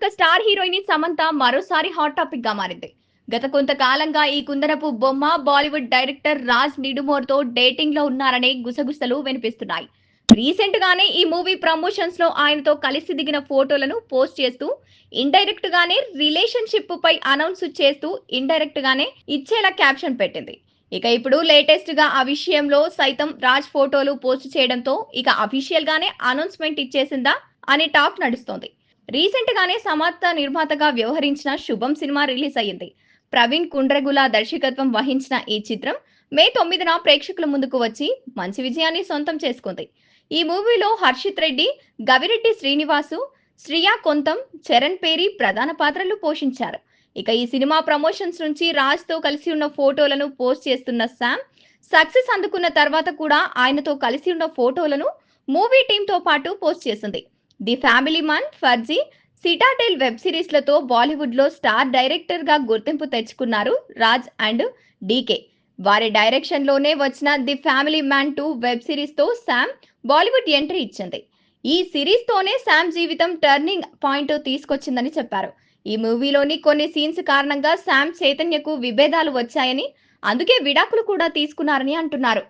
ప్రముఖ star heroine Samantha మరోసారి hot టాపిక్గా మారింది. గత కొంతకాలంగా ఈ కుందనపు బొమ్మ బాలీవుడ్ డైరెక్టర్ రాజ్ నిడుమోర్తో డేటింగ్లో ఉన్నారనే గుసగుసలు వినిపిస్తున్నాయి. రీసెంట్ గానే ఈ మూవీ ప్రమోషన్స్లో ఆయనతో కలిసి దిగిన ఫోటోలను పోస్ట్ చేస్తూ ఇండైరెక్ట్ గానే రిలేషన్షిప్ పై అనౌన్స్ చేస్తూ ఇండైరెక్ట్ గానే ఇచ్చేలా క్యాప్షన్ పెట్టింది. ఇక ఇప్పుడు లేటెస్ట్గా ఆ విషయంలో సైతం రాజ్ ఫోటోలు పోస్ట్ చేయడంతో ఇక అఫీషియల్ గానే అనౌన్స్మెంట్ ఇచ్చేసిందా అనే టాక్ నడుస్తోంది. రీసెంట్ గానే సమర్థ నిర్మాతగా వ్యవహరించిన శుభం సినిమా రిలీజ్ అయ్యింది. ప్రవీణ్ కుండ్రగుల దర్శకత్వం వహించిన ఈ చిత్రం మే తొమ్మిదిన ప్రేక్షకుల ముందుకు వచ్చి మంచి విజయాన్ని సొంతం చేసుకుంది. ఈ మూవీలో హర్షిత్ రెడ్డి గవిరెడ్డి శ్రీనివాసు శ్రియా కొంతం చరణ్ పేరి ప్రధాన పాత్రలు పోషించారు. ఇక ఈ సినిమా ప్రమోషన్స్ నుంచి రాజ్తో కలిసి ఉన్న ఫోటోలను పోస్ట్ చేస్తున్న శామ్ సక్సెస్ అందుకున్న తర్వాత కూడా ఆయనతో కలిసి ఉన్న ఫోటోలను మూవీ టీమ్తో పాటు పోస్ట్ చేసింది. The family Mann Farzi సిటాటెల్ web సిరీస్లతో బాలీవుడ్లో స్టార్ డైరెక్టర్గా గుర్తింపు తెచ్చుకున్నారు రాజ్ అండ్ డీకే. వారి డైరెక్షన్లోనే వచ్చిన the Family Man two web సిరీస్తో Sam Bollywood entry ఇచ్చింది. ఈ సిరీస్తోనే శామ్ జీవితం టర్నింగ్ పాయింట్ తీసుకొచ్చిందని చెప్పారు. ఈ మూవీలోని కొన్ని సీన్స్ కారణంగా శామ్ చైతన్యకు విభేదాలు వచ్చాయని అందుకే విడాకులు కూడా తీసుకున్నారని అంటున్నారు.